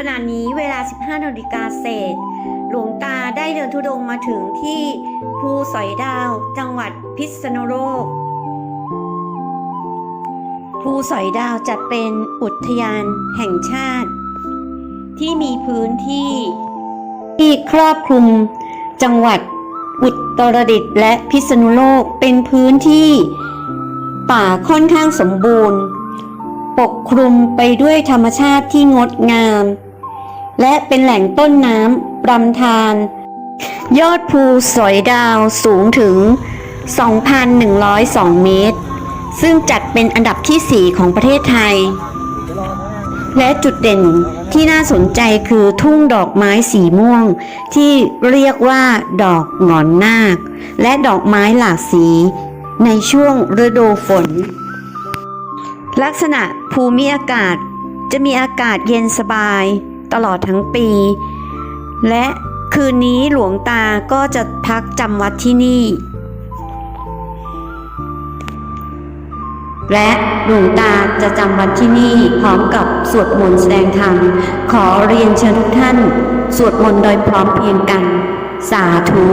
ขณะนี้เวลา 15นาฬิกาเศษ หลวงตาได้เดินธุดงค์มาถึงที่ภูสอยดาว จังหวัดพิษณุโลกภูสอยดาวจัดเป็นอุทยานแห่งชาติ ที่มีพื้นที่ที่ครอบคลุม จังหวัดอุตรดิตถ์และพิษณุโลกเป็นพื้นที่ป่าค่อนข้างสมบูรณ์ ปกคลุมไปด้วยธรรมชาติที่งดงาม และเป็นแหล่งต้นน้ำรำธารยอดภูสอยดาวสูงถึง 2,102 เมตร ซึ่งจัดเป็นอันดับที่ 4 ของประเทศไทย และจุดเด่นที่น่าสนใจคือทุ่งดอกไม้สีม่วง ที่เรียกว่าดอกหงอนนาค และดอกไม้หลากสีในช่วงฤดูฝน ลักษณะภูมิอากาศจะมีอากาศเย็นสบาย ตลอดทั้งปี และคืนนี้หลวงตาก็จะพักจำวัดที่นี่ และหลวงตาจะจำวัดที่นี่พร้อมกับสวดมนต์แสดงธรรม ขอเรียนเชิญทุกท่าน สวดมนต์โดยพร้อมเพียงกัน สาธุ